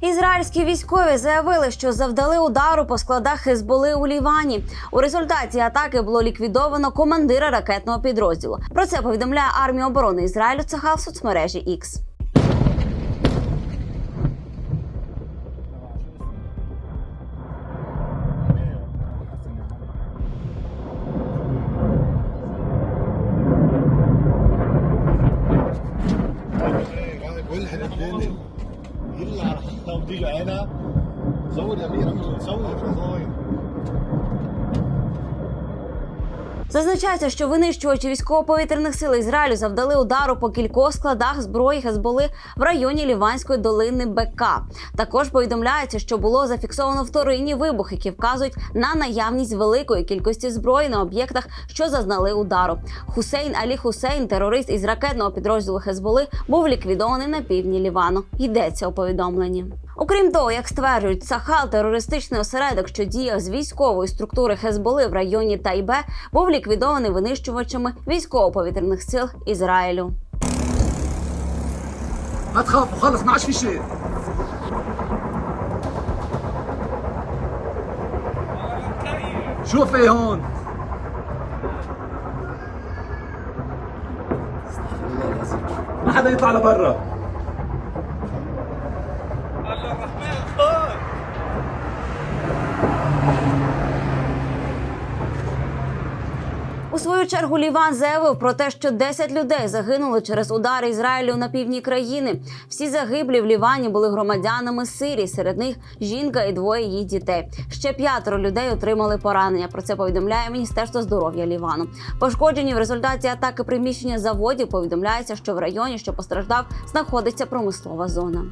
Ізраїльські військові заявили, що завдали удару по складах Хезболи у Лівані. У результаті атаки було ліквідовано командира ракетного підрозділу. Про це повідомляє армія оборони Ізраїлю. Цеха в соцмережі X. يلا على حتى وتيجي هنا. صور يا امير صور صور Зазначається, що винищувачі військово-повітряних сил Ізраїлю завдали удару по кількох складах зброї Хезболи в районі Ліванської долини БК. Також повідомляється, що було зафіксовано вторинні вибухи, які вказують на наявність великої кількості зброї на об'єктах, що зазнали удару. Хусейн Алі Хусейн, терорист із ракетного підрозділу Хезболи, був ліквідований на півдні Лівану. Йдеться у повідомленні. Окрім того, як стверджують, Сахал, терористичний осередок, що діяв з військової структури Хезболи в районі Тайбе, був ліквідований винищувачами військово-повітряних сил Ізраїлю. ما تخافوا خلص ما عادش في شيء شوفي هون ما حدا يطلع لبرا Свою чергу Ліван заявив про те, що 10 людей загинули через удари Ізраїлю на півдні країни. Всі загиблі в Лівані були громадянами Сирії. Серед них жінка і двоє її дітей. Ще п'ятеро людей отримали поранення. Про це повідомляє Міністерство здоров'я Лівану. Пошкоджені в результаті атаки приміщення заводів. Повідомляється, що в районі, що постраждав, знаходиться промислова зона.